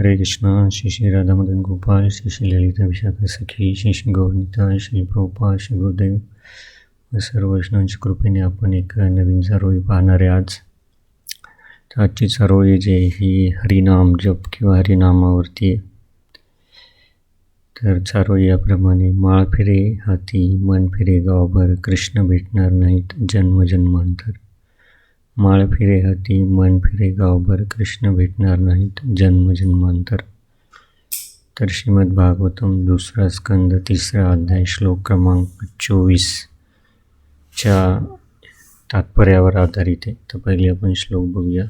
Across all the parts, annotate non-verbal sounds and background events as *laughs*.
हरे कृष्णा श्री श्री राधा मदन गोपाल श्री श्री ललिता विशाखा सखी श्री श्री गौरनीता श्री प्रोपा श्री गुरुदेव. व सर्व वैष्णवांच्या कृपेने आपण एक नवीन चारोळी पाहणार आहे आज. तर आजची चारोळी जे ही हरिनाम जप किंवा हरिनामावरती आहे. तर चारोळी याप्रमाणे माळ फिरे हाती मन फिरे गावभर कृष्ण भेटणार नाहीत जन्मजन्मांतर माळ फिरे हाती मन फिरे गावभर कृष्ण भेटणार नाहीत जन्मजन्मांतर तर श्रीमद भागवतम दुसरा स्कंद तिसरा अध्याय श्लोक क्रमांक चोवीसच्या तात्पर्यावर आधारित आहे. तर पहिले आपण श्लोक बघूया.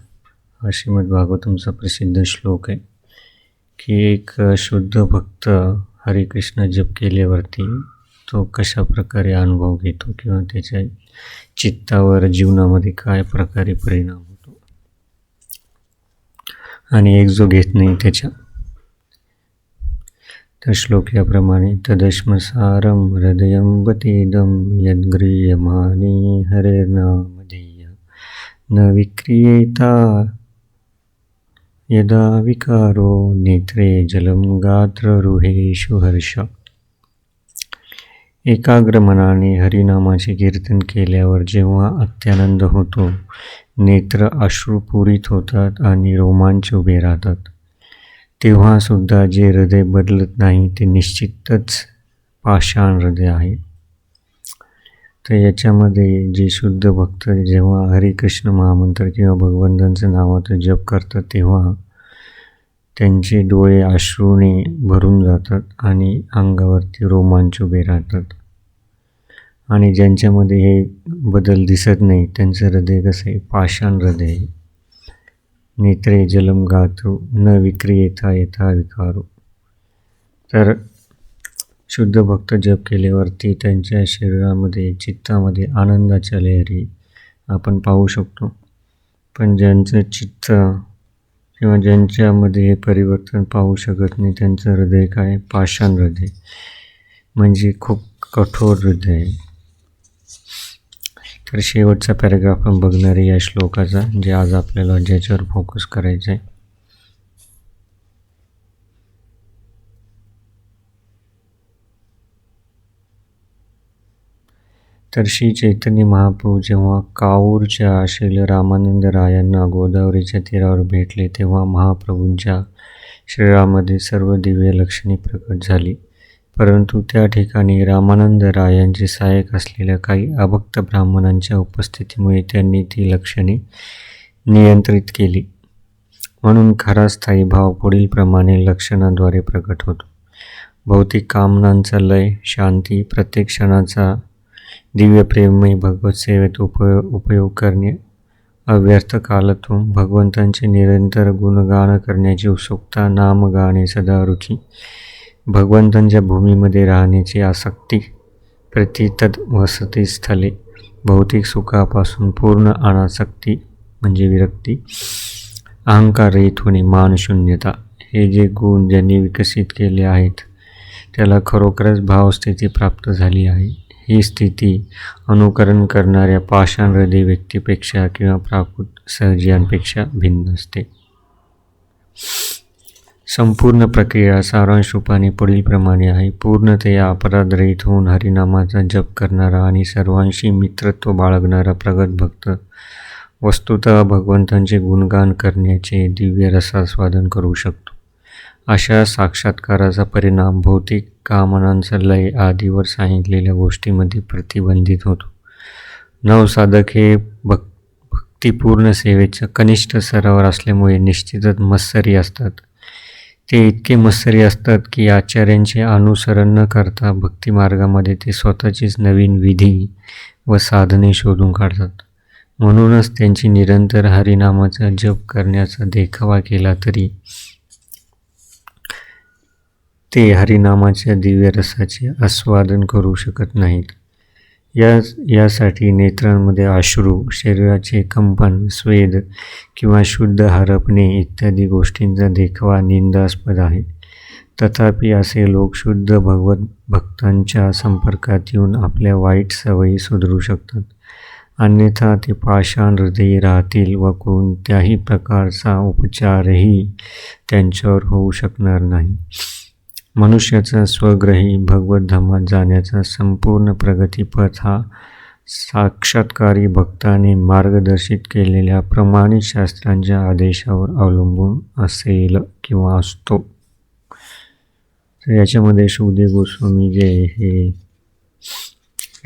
हा श्रीमद भागवतमचा प्रसिद्ध श्लोक आहे की एक शुद्ध भक्त हरिकृष्ण जप केल्यावरती तो कशा प्रकारे अनुभव घेतो किंवा त्याच्या चित्तावर जीवनामध्ये काय प्रकारे परिणाम होतो आणि एक जो घेत नाही त्याच्या तर श्लोक याप्रमाणे तदश्मसारं हृदयं यद्ग्रीयमाणे हरेर्नामधेय न विक्रियेता यदा विकारो नेत्रे जलं गात्ररुहेषु हर्ष एकाग्र मनाने हरिनामाचे कीर्तन केल्यावर जेव्हा अत्यानंद होतो नेत्र अश्रुपूरित होतात आणि रोमांच उभे राहतात. तेव्हासुद्धा जे हृदय बदलत नाही ते निश्चितच पाषाण हृदय आहे. तर याच्यामध्ये जे शुद्ध भक्त जेव्हा हरिकृष्ण महामंत्र किंवा भगवंतांचं नावाचं जप करतात तेव्हा त्यांचे डोळे अश्रूने भरून जातात आणि अंगावरती रोमांच उभे राहतात. आणि ज्यांच्यामध्ये हे बदल दिसत नाही त्यांचं हृदय कसं आहे? पाषाण हृदय. नेत्रे जलम गातो न विक्री येता येता विकारो. तर शुद्ध भक्त जप केल्यावरती त्यांच्या शरीरामध्ये चित्तामध्ये आनंदाच्या लहरी आपण पाहू शकतो. पण ज्यांचं चित्त किंवा ज्यांच्यामध्ये हे परिवर्तन पाहू शकत नाही त्यांचं हृदय काय? पाषाण हृदय. म्हणजे खूप कठोर हृदय. आहे तर शेवटचा पॅराग्राफ आपण बघणार आहे या श्लोकाचा जे आज आपल्याला ज्याच्यावर फोकस करायचं आहे तर श्री चैतन्य महाप्रभू जेव्हा काऊरच्या श्रील रामानंद रायांना गोदावरीच्या तीरावर भेटले तेव्हा महाप्रभूंच्या शरीरामध्ये सर्व दिव्य लक्षणे प्रकट झाली. परंतु त्या ठिकाणी रामानंद रायांचे सहाय्यक असलेल्या काही अभक्त ब्राह्मणांच्या उपस्थितीमुळे त्यांनी ती लक्षणे नियंत्रित केली. म्हणून खरा स्थायी भाव पुढील प्रमाणे लक्षणाद्वारे प्रकट होतो. भौतिक कामनांचा लय शांती प्रत्येक क्षणाचा दिव्यप्रेममयी भगवत सेवेत उप उपयोग करणे अव्यर्थ कालातून भगवंतांचे निरंतर गुणगान करण्याची उत्सुकता नाम गाणे सदा रुची. भगवंतांच्या भूमीमध्ये राहण्याची आसक्ती प्रतितद वसतिस्थले भौतिक सुखापासून पूर्ण अनासक्ती म्हणजे विरक्ती अहंकार रहित होणे मानशून्यता हे जे गुण ज्यांनी विकसित केले आहेत त्याला खरोखरच भावस्थिती प्राप्त झाली आहे. ही स्थिती अनुकरण करणाऱ्या पाषाण हृदय व्यक्तीपेक्षा किंवा प्राकृत सहजीयांपेक्षा भिन्न असते. संपूर्ण प्रक्रिया सारांश रूपाने पुढीलप्रमाणे आहे. पूर्णतया अपराधरहित होऊन हरिनामाचा जप करणारा आणि सर्वांशी मित्रत्व बाळगणारा प्रगत भक्त वस्तुतः भगवंतांचे गुणगान करण्याचे दिव्य रसास्वादन करू शकतो. अशा साक्षात्काराचा परिणाम भौतिक कामनांचा लय आदीवर सांगितलेल्या गोष्टीमध्ये प्रतिबंधित होतो. नवसाधक हे भक् भक्तिपूर्ण सेवेचं कनिष्ठ सरावर असल्यामुळे निश्चितच मत्सरी असतात. ते इतके मत्सरी असतात की आचार्यांचे अनुसरण न करता भक्तिमार्गामध्ये ते स्वतःचीच नवीन विधी व साधने शोधून काढतात. म्हणूनच त्यांची निरंतर हरिनामाचा जप करण्याचा देखावा केला तरी ते हरिनामाच्या दिव्य रसाचे आस्वादन करू शकत नाहीत. या यासाठी नेत्रांमध्ये अश्रू शरीराचे कंपन स्वेद किंवा शुद्ध हरपणे इत्यादी गोष्टींचा देखावा निंदास्पद आहे. तथापि असे लोक शुद्ध भगवत भक्तांच्या संपर्कात येऊन आपल्या वाईट सवयी सुधरू शकतात. अन्यथा ते पाषाण हृदयी राहतील व कोणत्याही प्रकारचा उपचारही त्यांच्यावर होऊ शकणार नाही. मनुष्याचा स्वग्रही भगवत धामात जाण्याचा संपूर्ण प्रगतीपथ हा साक्षात्कारी भक्ताने मार्गदर्शित केलेल्या प्रमाणित शास्त्रांच्या आदेशावर अवलंबून असेल किंवा असतो. तर याच्यामध्ये सुखदेव गोस्वामी जे हे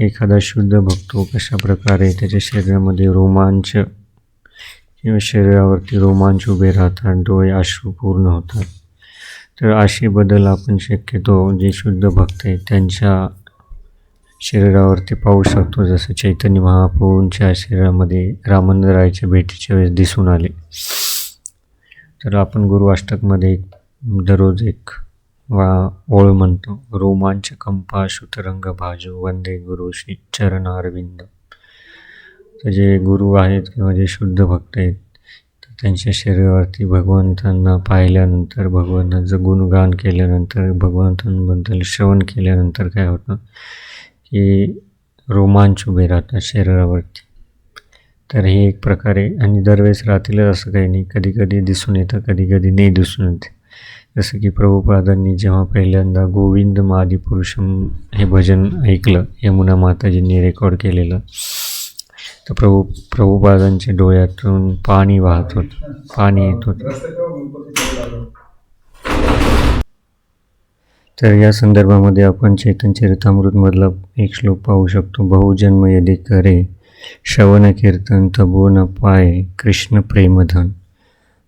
एखादा शुद्ध भक्तो हो कशा प्रकारे त्याच्या शरीरामध्ये रोमांच किंवा शरीरावरती रोमांच उभे राहतात डोळे अश्रूपूर्ण होतात तर असे बदल आपण शक्यतो जे शुद्ध भक्त आहेत त्यांच्या शरीरावरती पाहू शकतो. जसं चैतन्य महाप्रभूंच्या शरीरामध्ये रामंदरायच्या भेटीच्या वेळेस दिसून आले. तर आपण गुरु अष्टकमध्ये दररोज एक वा ओळ म्हणतो. रोमांच कंपा शुतरंग भाजू वंदे गुरु श्री चरण अरविंद तर जे गुरु आहेत किंवा जे शुद्ध भक्त आहेत त्यांच्या शरीरावरती भगवंतांना पाहिल्यानंतर भगवंतांचं गुणगान केल्यानंतर भगवंतांबद्दल श्रवण केल्यानंतर काय होतं की रोमांच उभे राहतात शरीरावरती. तर हे एक प्रकारे आणि दरवेळेस राहतीलच असं काही नाही कधी कधी दिसून येतं कधी कधी नाही दिसून येते. जसं की प्रभुपादांनी जेव्हा पहिल्यांदा गोविंद मादिपुरुषम हे भजन ऐकलं यमुना माताजींनी रेकॉर्ड केलेलं तर प्रभू प्रभूपादांच्या डोळ्यातून पाणी वाहत होतं पाणी येत होतं. तर या संदर्भामध्ये आपण चैतन चरितामृतमधला एक श्लोक पाहू शकतो. बहुजन्म यदि करे श्रवण कीर्तन तबो न पाय कृष्ण प्रेमधन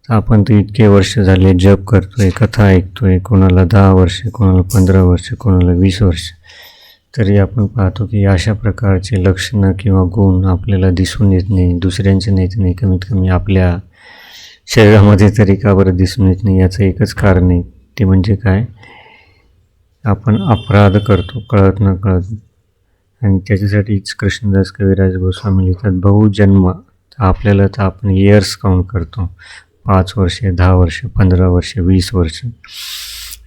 आपण तर इतके वर्ष झाले जप करतोय कथा ऐकतोय कोणाला दहा वर्ष कोणाला पंधरा वर्ष कोणाला वीस वर्ष. तरी आपण पाहतो की अशा प्रकारचे लक्षणं किंवा गुण आपल्याला दिसून येत नाही दुसऱ्यांचे नाहीत नाही कमीत कमी आपल्या शरीरामध्ये तरी का बरं दिसून येत नाही याचं एकच कारण आहे. ते म्हणजे काय? आपण अपराध करतो कळत न कळत. आणि त्याच्यासाठीच कृष्णदास कविराज गोस्वामी लिहितात बहुजन्म आपल्याला तर आपण इयर्स काउंट करतो. पाच वर्षे दहा वर्ष पंधरा वर्ष वीस वर्ष.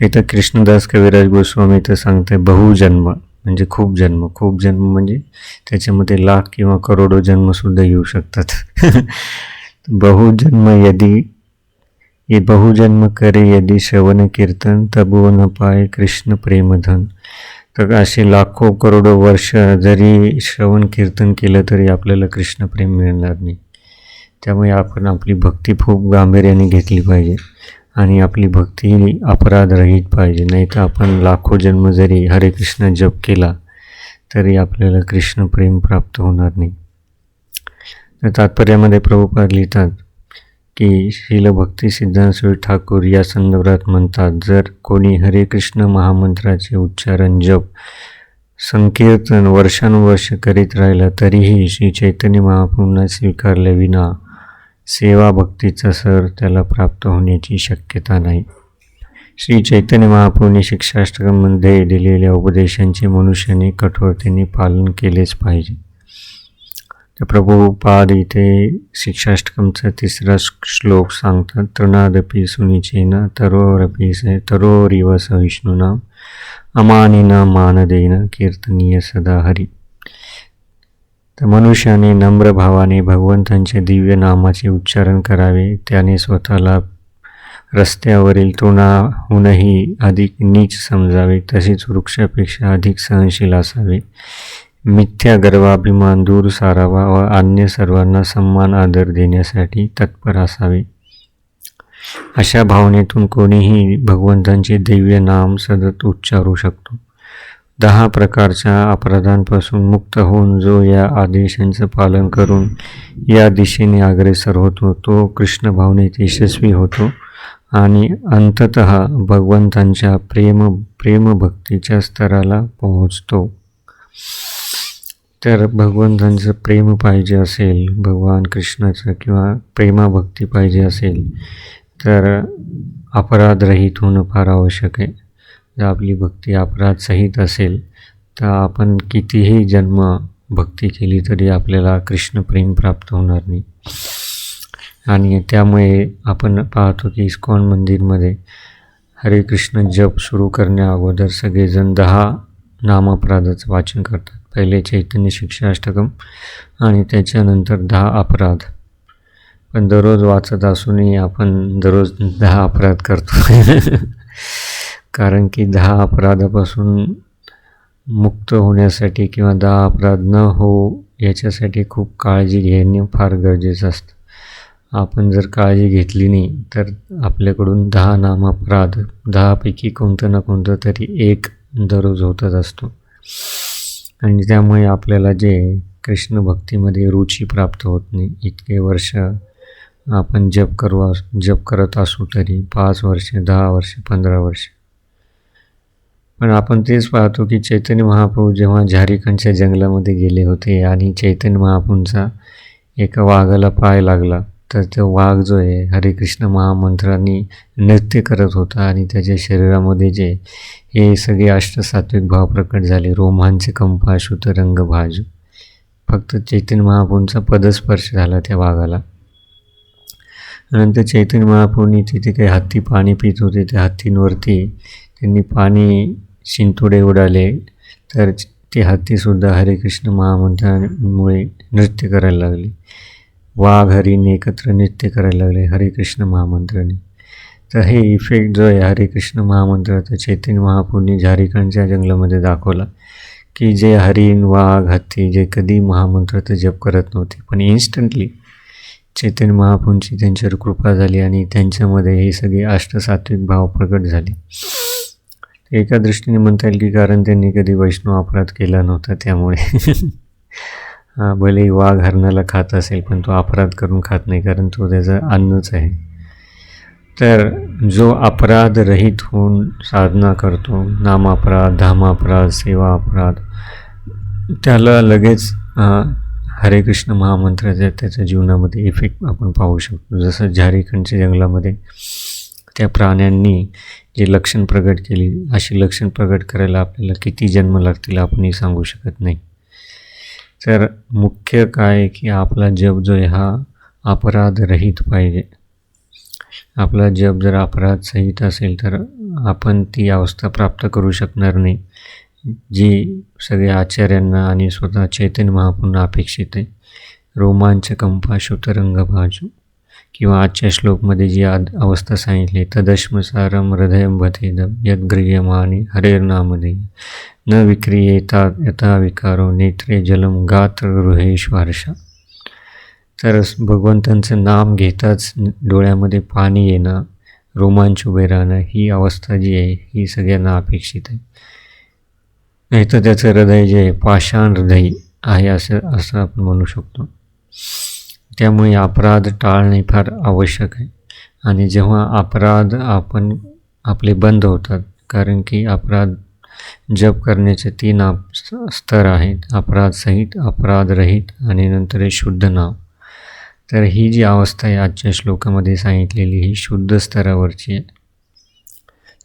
इथं कृष्णदास कविराज गोस्वामी तर सांगते बहुजन्म म्हणजे खूप जन्म खूप जन्म म्हणजे त्याच्यामध्ये लाख किंवा करोडो जन्मसुद्धा येऊ शकतात. *laughs* बहुजन्म यदी ये बहुजन्म करे यदी श्रवण कीर्तन तबो न पाय कृष्ण प्रेमधन तर असे लाखो करोडो वर्ष जरी श्रवण कीर्तन केलं तरी आपल्याला कृष्ण प्रेम मिळणार नाही. त्यामुळे आपण आपली भक्ती खूप गांभीर्याने घेतली पाहिजे. आणि आपली भक्ती अपराधरहित पाहिजे. नाही तर आपण लाखो जन्म जरी हरे कृष्ण जप केला तरी आपल्याला कृष्ण प्रेम प्राप्त होणार नाही. तर तात्पर्यामध्ये प्रभुपाद लिहितात की शिल भक्ती सिद्धांत ठाकूर या संदर्भात म्हणतात जर कोणी हरे कृष्ण महामंत्राचे उच्चारण जप संकीर्तन वर्षानुवर्ष करीत राहिला तरीही श्री चैतन्य महापूर्ण स्वीकारल्याविना विना भक्तीचा सर त्याला प्राप्त होण्याची शक्यता नाही. श्री चैतन्य महाप्रभूंनी शिक्षाष्टकामध्ये दिलेल्या उपदेशांचे मनुष्याने कठोरतेने पालन केलेच पाहिजे. तर प्रभुपाद इथे शिक्षाष्टकमचा तिसरा श्लोक सांगतात तृणादपी सुनिचेन तरोरपी स तरोरिव सहिष्णुना अमानिना मानदेन कीर्तनीय सदा हरी। तर मनुष्याने नम्र भावाने भगवंतांच्या दिव्य नामाचे उच्चारण करावे. त्याने स्वतःला रस्त्यावरील तृणाहूनही अधिक नीच समजावे तसेच वृक्षापेक्षा अधिक सहनशील असावे. मिथ्या गर्वाभिमान दूर सारावा व अन्य सर्वांना सन्मान आदर देण्यासाठी तत्पर असावे. अशा भावनेतून कोणीही भगवंतांचे दिव्य नाम सतत उच्चारू शकतो. दहा प्रकारच्या अपराधांपासून मुक्त होऊन जो या आदेशांचं पालन करून या दिशेने अग्रेसर होतो तो कृष्ण भावनेत यशस्वी होतो आणि अंतत भगवंतांच्या प्रेम प्रेमभक्तीच्या स्तराला पोहोचतो. तर भगवंतांचं प्रेम पाहिजे असेल भगवान कृष्णाचं किंवा प्रेमाभक्ती पाहिजे असेल तर अपराधरहित होणं फार आवश्यक आहे. जर आपली भक्ती अपराधसहित असेल तर आपण कितीही जन्म भक्ती केली तरी आपल्याला कृष्ण प्रेम प्राप्त होणार नाही. आणि त्यामुळे आपण पाहतो की इस्कॉन मंदिरमध्ये हरे कृष्ण जप सुरू करण्या अगोदर सगळेजण दहा नामअपराधाचं वाचन करतात. पहिले चैतन्य शिक्षाष्टकम आणि त्याच्यानंतर दहा अपराध. पण दररोज वाचत असूनही आपण दररोज दहा अपराध करतो. *laughs* कारण की दहा अपराधापासून मुक्त होण्यासाठी किंवा दहा अपराध न हो याच्यासाठी खूप काळजी घेणे फार गरजेचं असतं. आपण जर काळजी घेतली नाही तर आपल्याकडून दहा नाम अपराध दहापैकी कोणतं ना कोणतं तरी एक दररोज होतच असतो. आणि त्यामुळे आपल्याला जे कृष्ण भक्तीमध्ये रुची प्राप्त होत नाही इतके वर्ष आपण जप करू जप करत असू तरी पाच वर्षे दहा वर्षे पंधरा वर्षे पण आपण तेच पाहतो की चैतन्य महाप्रभू जेव्हा झारीखंडच्या जंगलामध्ये गेले होते आणि चैतन्य महाप्रभूंचा एका वाघाला पाय लागला तर तो वाघ जो आहे हरिकृष्ण महामंत्रांनी नृत्य करत होता आणि त्याच्या शरीरामध्ये जे हे सगळे अष्टसात्विक भाव प्रकट झाले रोमांचे कंपा रंग भाजू फक्त चैतन्य महाप्रभूंचा पदस्पर्श झाला त्या वाघाला. नंतर चैतन्य महाप्रभूंनी तिथे काही हत्ती पाणी पित होते त्या हत्तींवरती त्यांनी पाणी शिंतोडे उडाले तर ते हत्तीसुद्धा हरिकृष्ण महामंत्रामुळे नृत्य करायला लागले. वाघ हरीने एकत्र नृत्य करायला लागले हरिकृष्ण महामंत्राने. तर हे इफेक्ट जो आहे हरिकृष्ण महामंत्राचा चैतन्य महापूरनी झारिखंडच्या जंगलामध्ये दाखवला की जे हरिण वाघ हत्ती जे कधी महामंत्राचा जप करत नव्हते पण इन्स्टंटली चैतन्य महापूंची त्यांच्यावर कृपा झाली आणि त्यांच्यामध्ये हे सगळे अष्टसात्विक भाव प्रकट झाले. एका दृष्टीने म्हणता येईल की कारण त्यांनी कधी वैष्णव अपराध केला नव्हता त्यामुळे. भले वाघ हरणाला खात असेल पण तो अपराध करून खात नाही कारण तो त्याचं अन्नच आहे. तर जो अपराध रहित होऊन साधना करतो नामापराध धामापराध सेवा अपराध त्याला लगेच हरे कृष्ण महामंत्राच्या त्याच्या जीवनामध्ये इफेक्ट आपण पाहू शकतो. जसं झारीखंडच्या जंगलामध्ये त्या प्राण्यांनी जे लक्षण प्रगट केली अशी लक्षण प्रगट करायला आपल्याला किती जन्म लागतील आपणही सांगू शकत नाही. तर मुख्य काय की आपला जप जो आहे हा अपराधरहित पाहिजे. आपला जप जर अपराध सहित असेल तर आपण ती अवस्था प्राप्त करू शकणार नाही. जी सगळ्या आचार्यांना आणि स्वतः चैतन्य महापुन्हा अपेक्षित आहे. रोमांच कंपा शुतरंग भाजू किंवा आजच्या श्लोकमध्ये जी आद अवस्था सांगितली तदश्मसारम हृदय भथेदम यद्ग्रियमाने हरेर्नामधे न विक्रियेता यथा विकारो नेत्रे जलम गात्र गृहेश्वारशा तर भगवंतांचं नाम घेताच डोळ्यामध्ये पाणी येणं रोमांच उभे राहणं ही अवस्था जी आहे ही सगळ्यांना अपेक्षित आहे. नाही तर त्याचं हृदय जे आहे पाषाण हृदय आहे असं असं आपण म्हणू शकतो. त्यामुळे अपराध टाळणे फार आवश्यक आहे. आणि जेव्हा अपराध आपण आपले बंद होतात कारण की अपराध जप करण्याचे तीन आप स्तर आहेत अपराधसहित अपराधरहित आणि नंतर हे शुद्ध नाव. तर ही जी अवस्था आहे आजच्या श्लोकामध्ये सांगितलेली ही शुद्ध स्तरावरची आहे.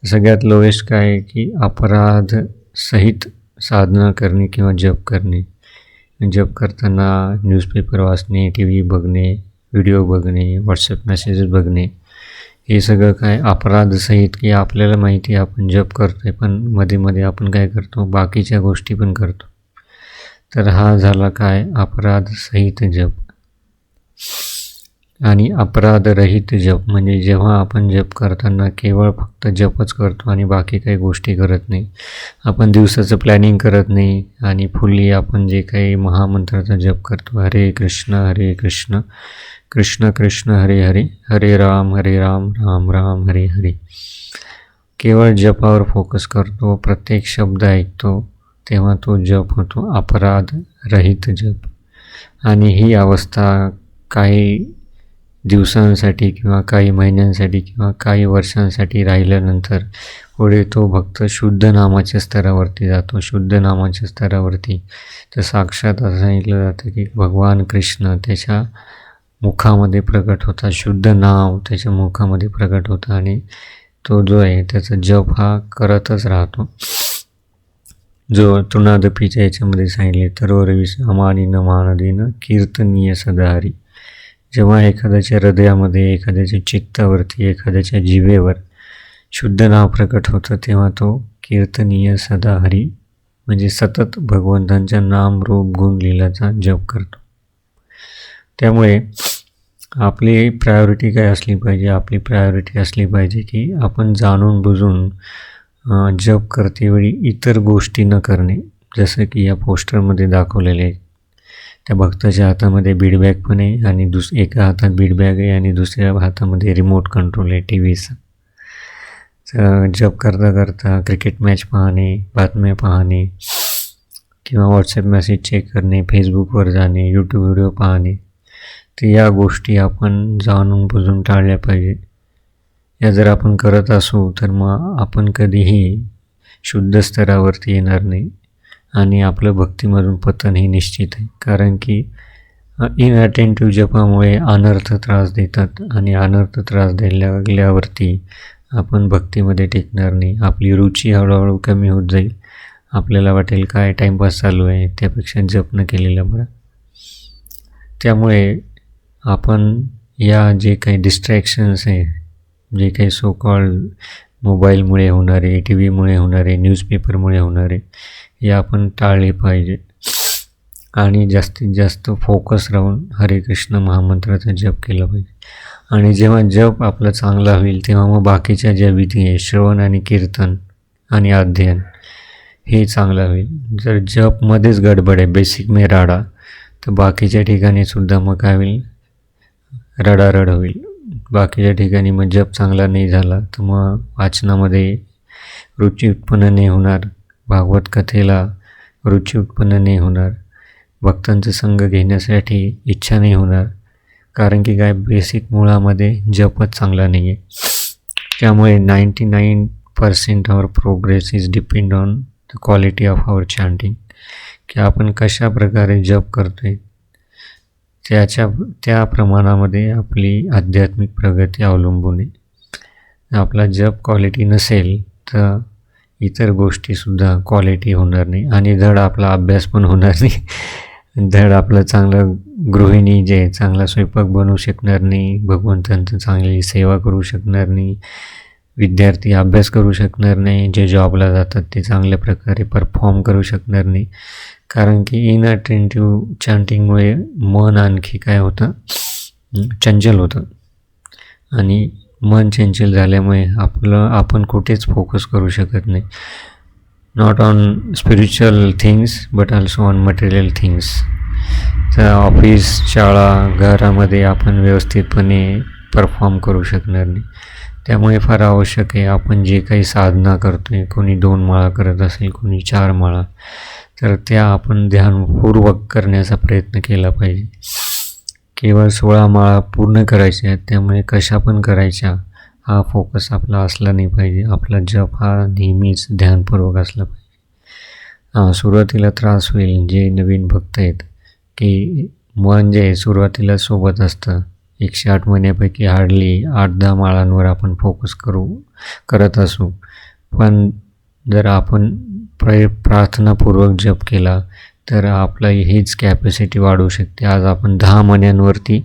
सगळ्यात लोएस्ट काय आहे की अपराध सहित साधना करणे किंवा जप करणे. जप करताना न्यूजपेपर वाचणे टी व्ही बघणे व्हिडिओ बघणे व्हॉट्सअप मेसेजेस बघणे हे सगळं काय अपराधसहित की आपल्याला माहिती आहे आपण जप करतो आहे पण मध्ये मध्ये आपण काय करतो? बाकीच्या गोष्टी पण करतो. तर हा झाला काय? अपराध सहित जप. आणि अपराधरहित जप म्हणजे जेव्हा आपण जप करताना केवळ फक्त जपच करतो आणि बाकी काही गोष्टी करत नाही. आपण दिवसाचं प्लॅनिंग करत नाही आणि फुल्ली आपण जे काही महामंत्राचा जप करतो हरे कृष्ण हरे कृष्ण कृष्ण कृष्ण हरे हरे हरे राम हरे राम राम राम हरे हरे. केवळ जपावर फोकस करतो प्रत्येक शब्द ऐकतो तेव्हा तो जप होतो अपराध रहित जप. आणि ही अवस्था काही दिवसांसाठी किंवा काही महिन्यांसाठी किंवा काही वर्षांसाठी राहिल्यानंतर पुढे तो भक्त शुद्ध नामाच्या स्तरावरती जातो. शुद्ध नामाच्या स्तरावरती तर साक्षात असं सांगितलं जातं की भगवान कृष्ण त्याच्या मुखामध्ये प्रकट होता. शुद्ध नाव त्याच्या मुखामध्ये प्रकट होता आणि तो जो आहे त्याचा जप हा करतच राहतो. जो तृणादपीच्या याच्यामध्ये सांगितले तरोरवी अमानी न मानदीनं कीर्तनीय सदाहरी. जेव्हा एखाद्याच्या हृदयामध्ये एखाद्याच्या चित्तावरती एखाद्याच्या जीवेवर शुद्ध नाव प्रकट होतं तेव्हा तो कीर्तनीय सदा हरी म्हणजे सतत भगवंतांच्या नाम रूप गुण लिलाचा जप करतो. त्यामुळे आपली प्रायोरिटी काय असली पाहिजे? आपली प्रायोरिटी असली पाहिजे की आपण जाणून बुजून जप करतेवेळी इतर गोष्टी न करणे. जसं की या पोस्टरमध्ये दाखवलेले आहे त्या भक्ताच्या हातामध्ये बीडबॅग पण आहे आणि दुस एका हातात बीडबॅग आहे आणि दुसऱ्या हातामध्ये रिमोट कंट्रोल आहे टी व्हीचा जप करता करता क्रिकेट मॅच पाहणे बातम्या पाहणे किंवा व्हॉट्सॲप मेसेज चेक करणे फेसबुकवर जाणे यूट्यूब व्हिडिओ पाहणे तर या गोष्टी आपण जाणून बुजून टाळल्या पाहिजे. या जर आपण करत असू तर मग आपण कधीही शुद्ध स्तरावरती येणार नाही. आणि आपलं भक्तीमधून पतन हे निश्चित आहे. कारण की इनअटेंटिव्ह जपामुळे अनर्थ त्रास देतात आणि अनर्थ त्रास द्यायला आपण भक्तीमध्ये टिकणार नाही. आपली रुची हळूहळू कमी होत जाईल. आपल्याला वाटेल काय टाईमपास चालू आहे त्यापेक्षा जप केलेलं बरं. त्यामुळे आपण या जे काही डिस्ट्रॅक्शन्स आहे जे काही सो कॉल मोबाईलमुळे होणारे टी व्हीमुळे होणारे न्यूजपेपरमुळे होणारे हे आपण टाळले पाहिजे. आणि जास्तीत जास्त फोकस राहून हरे कृष्ण महामंत्राचा जप केला पाहिजे. आणि जेव्हा जप आपला चांगला होईल तेव्हा मग बाकीच्या ज्या विधी आहे श्रवण आणि कीर्तन आणि अध्ययन हे चांगलं होईल. जर जपमध्येच गडबड आहे बेसिक मे राडा तर बाकीच्या ठिकाणी सुद्धा मग काय होईल? रडारड होईल. बाकीच्या ठिकाणी मग जप चांगला नाही झाला तर मग वाचनामध्ये रुची उत्पन्न नाही होणार. भागवत कथेला रुची उत्पन्न नाही होणार. भक्तांचा संघ घेण्यासाठी इच्छा नाही होणार. कारण की काय? बेसिक मुळामध्ये जपच चांगला नाही आहे त्यामुळे ninety nine percent our progress is depend on the quality of our chanting की आपण कशा प्रकारे जप करतो आहे त्याच्या त्या प्रमाणामध्ये आपली आध्यात्मिक प्रगती अवलंबून आहे. आपला जप क्वालिटी नसेल तर इतर गोष्टीसुद्धा क्वालिटी होणार नाही आणि धड आपला अभ्यास पण होणार नाही. धड आपलं चांगलं गृहिणी जे चांगला स्वयंपाक बनवू शकणार नाही भगवंतांचं चांगली सेवा करू शकणार नाही विद्यार्थी अभ्यास करू शकणार नाही जे जॉबला जातात ते चांगल्या प्रकारे परफॉर्म करू शकणार नाही. कारण की इन अटेंटिव्ह चॅन्टिंगमुळे मन आणखी काय होतं? चंचल होतं. आणि मन चंचल झाल्यामुळे आपलं आपण कुठेच फोकस करू शकत नाही. Not on spiritual things but also on material things तर ऑफिस शाळा घरामध्ये आपण व्यवस्थितपणे परफॉर्म करू शकणार नाही. त्यामुळे फार आवश्यक आहे आपण जे काही साधना करतो आहे कोणी दोन माळा करत असेल कोणी चार माळा तर त्या आपण ध्यानपूर्वक करण्याचा प्रयत्न केला पाहिजे. केवळ सोळा माळा पूर्ण करायच्या आहेत त्यामुळे कशा पण करायच्या हा फोकस आपला असला नाही पाहिजे. आपला जप हा नेहमीच ध्यानपूर्वक असला पाहिजे. हां सुरुवातीला त्रास होईल जे नवीन भक्त आहेत की मन जे सुरुवातीला सोबत असतं. एकशे आठ महिन्यापैकी हार्डली आठ दहा माळांवर आपण फोकस करू करत असू. पण जर आपण प्र प्रार्थनापूर्वक जप केला तर आपलं हीच कॅपॅसिटी वाढू शकते. आज आपण दहा मण्यांवरती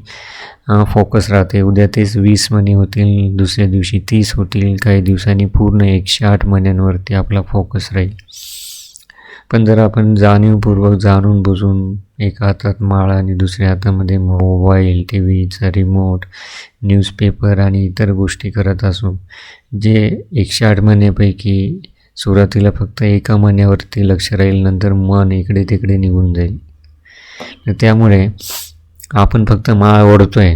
फोकस राहते उद्या तेच वीस मणी होतील दुसऱ्या दिवशी तीस होतील. काही दिवसांनी पूर्ण एकशे आठ मण्यांवरती आपला फोकस राहील. पण जर आपण जाणीवपूर्वक जाणून बुजून एका हातात माळा आणि दुसऱ्या हातामध्ये मोबाईल टी व्हीचा रिमोट न्यूजपेपर आणि इतर गोष्टी करत असू जे एकशे आठ महिन्यापैकी सुरुवातीला फक्त एका महिन्यावरती लक्ष राहील नंतर मन इकडे तिकडे निघून जाईल. तर त्यामुळे आपण फक्त माळ ओढतो आहे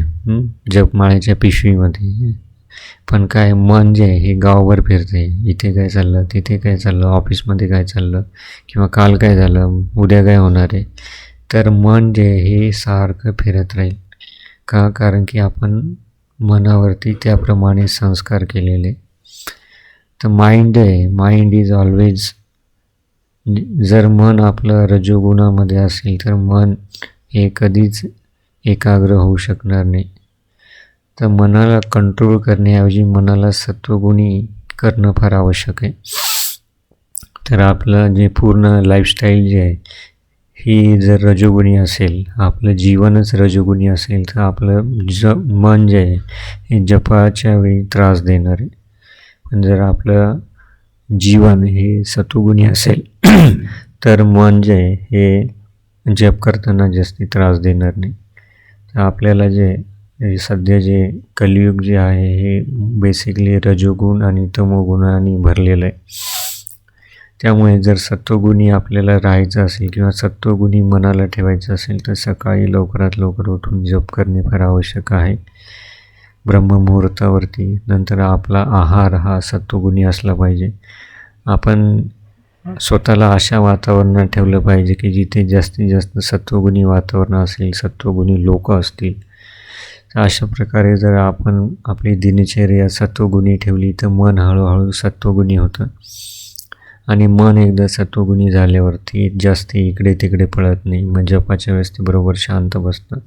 जपमाळ्याच्या पिशवीमध्ये. पण काय मन जे आहे हे गावभर फिरते. इथे काय चाललं तिथे काय चाललं ऑफिसमध्ये काय चाललं किंवा काल काय झालं उद्या काय होणार आहे? तर मन जे हे सारखं फिरत राहील. का? कारण की आपण मनावरती त्याप्रमाणे संस्कार केलेले. तर माइंड आहे. माइंड इज ऑलवेज जर मन आपलं रजोगुणामध्ये असेल तर मन हे कधीच एकाग्र होऊ शकणार नाही. तर मनाला कंट्रोल करण्याऐवजी मनाला सत्वगुणी करणं फार आवश्यक आहे. तर आपलं जे पूर्ण लाईफस्टाईल जे आहे ही जर रजोगुणी असेल आपलं जीवनच रजोगुणी असेल तर आपलं ज मन जे आहे हे जपाच्या वेळी त्रास देणार. आहे पण जर आपलं जीवन हे सतुगुणी असेल तर मन जे आहे हे जप करताना जास्ती त्रास देणार नाही. तर आपल्याला जे सध्या जे कलियुग जे आहे हे बेसिकली रजोगुण आणि तमोगुणाने भरलेलं आहे. त्यामुळे जर सत्वगुणी आपल्याला राहायचं असेल किंवा सत्वगुणी मनाला ठेवायचं असेल तर सकाळी लवकरात लवकर उठून जप करणे फार आवश्यक आहे. ब्रह्ममुहूर्तावरती. नंतर आपला आहार हा सत्वगुणी असला पाहिजे. आपण स्वतःला अशा वातावरणात ठेवलं पाहिजे की जिथे जास्तीत जास्त सत्वगुणी वातावरण असेल सत्वगुणी लोक असतील. तर अशा प्रकारे जर आपण आपली दिनचर्या सत्वगुणी ठेवली तर मन हळूहळू सत्वगुणी होतं. आणि मन एकदा सत्वगुणी झाल्यावरती जास्त इकडे तिकडे पळत नाही. मग जपाच्या वेळेस ते बरोबर शांत बसतं.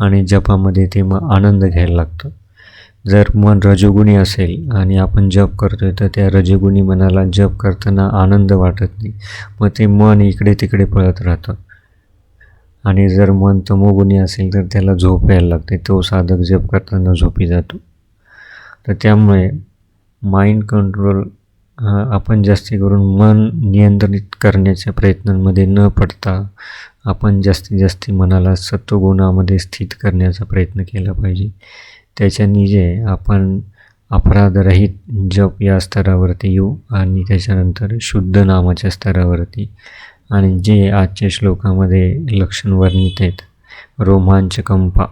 आणि जपामध्ये ते मग आनंद घ्यायला लागतं. जर मन रजोगुणी असेल आणि आपण जप करतो आहे तर त्या रजोगुणी मनाला जप करताना आनंद वाटत नाही. मग ते मन इकडे तिकडे पळत राहतं. आणि जर मन तमोगुणी असेल तर त्याला झोप यायला लागते. तो साधक जप करताना झोपी जातो. तर त्यामुळे माइंड कंट्रोल आपण जास्ती करून मन नियंत्रित करण्याच्या प्रयत्नांमध्ये न पडता आपण जास्तीत जास्त मनाला सत्वगुणामध्ये स्थित करण्याचा प्रयत्न केला पाहिजे. त्याच्यानी जे आपण अपराधरहित जप या स्तरावरती येऊ आणि त्याच्यानंतर शुद्ध नामाच्या स्तरावरती. आणि जे आजच्या श्लोकामध्ये लक्षण वर्णित आहेत रोमांच कंपा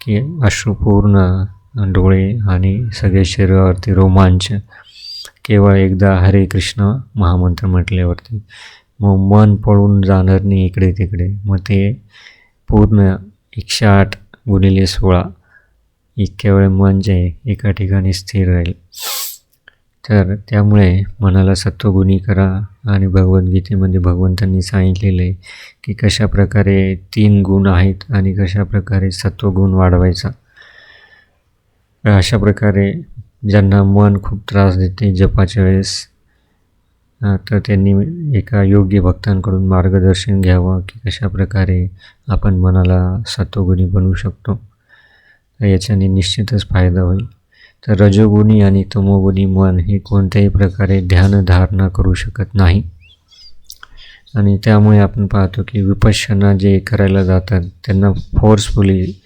की अश्रुपूर्ण डोळे आणि सगळे शरीरावरती रोमांच. केवळ एकदा हरे कृष्ण महामंत्र म्हटल्यावरती. मग मन पळून जाणार नाही इकडे तिकडे. मग ते पूर्ण एकशे आठ गुणिले सोळा इतक्या वेळ मन जे म्हणजे एका ठिकाणी स्थिर राहील. तर त्यामुळे मनाला सत्वगुणी करा आणि भगवद्गीतेमध्ये भगवंतांनी सांगितलेलं आहे की कशा प्रकारे तीन गुण आहेत आणि कशा प्रकारे सत्वगुण वाढवायचा. अशा प्रकारे ज्यांना मन खूप त्रास देते जपाच्या वेळेस तर त्यांनी एका योग्य भक्तांकडून मार्गदर्शन घ्यावं की कशा प्रकारे आपण मनाला सत्वगुणी बनवू शकतो. याच्याने निश्चितच फायदा होईल. तर रजोगुणी आणि तमोगुणी मन हे कोणत्याही प्रकारे ध्यानधारणा करू शकत नाही. आणि त्यामुळे आपण पाहतो की विपश्यना जे करायला जातात त्यांना फोर्सफुली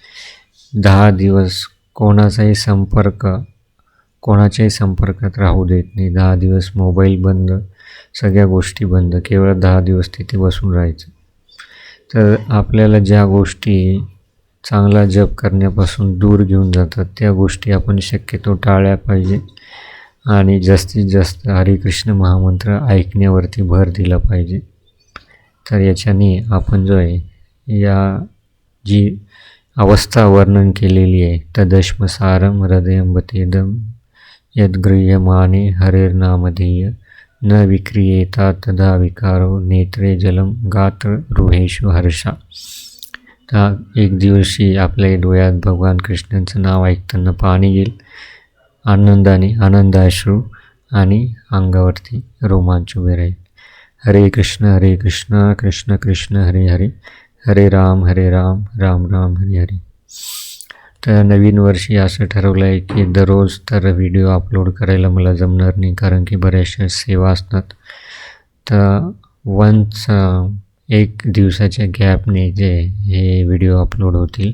दहा दिवस कोणाचाही संपर्क कोणाच्याही संपर्कात राहू देत नाही. दहा दिवस मोबाईल बंद सगळ्या गोष्टी बंद केवळ दहा दिवस तिथे बसून राहायचं. तर आपल्याला ज्या गोष्टी चांगला जप करण्यापासून दूर घेऊन जातात. त्या गोष्टी आपण शक्यतो टाळल्या पाहिजे. आणि जास्तीत जास्त हरिकृष्ण महामंत्र ऐकण्यावरती भर दिला पाहिजे. तर याच्याने आपण जो आहे या जी अवस्था वर्णन केलेली आहे तदश्मसारम हृदयंबतेदम यद्गृह्यमाने हरिर्नामधेय न विक्रियेता तदा विकारो नेत्रे जलम गात्र रुहेशु हर्षा। तर एक दिवशी आपल्या डोळ्यात भगवान कृष्णांचं नाव ऐकताना पाणी येईल. आनंदाने आनंदाश्रू आणि अंगावरती रोमांच उभे राहील. हरे कृष्ण हरे कृष्ण कृष्ण कृष्ण हरे हरे. हरे राम हरे राम राम राम हरे हरे. तर नवीन वर्षी असं ठरवलं आहे की दररोज तर व्हिडिओ अपलोड करायला मला जमणार नाही कारण की बऱ्याचशा सेवा असतात. तर वन्स एक दिवसाच्या गॅपने जे हे व्हिडिओ अपलोड होतील.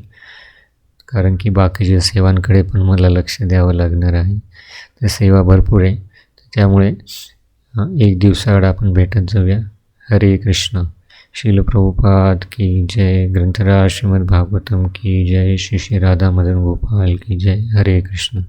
कारण की बाकीच्या सेवांकडे पण मला लक्ष द्यावं लागणार आहे. तर सेवा भरपूर आहे. त्यामुळे एक दिवसाआड आपण भेटत जाऊया. हरे कृष्ण. शिलप्रभुपाद की जय. ग्रंथराज श्रीमद भागवतम की जय. श्री श्री राधा मदन गोपाल की जय. हरे कृष्ण.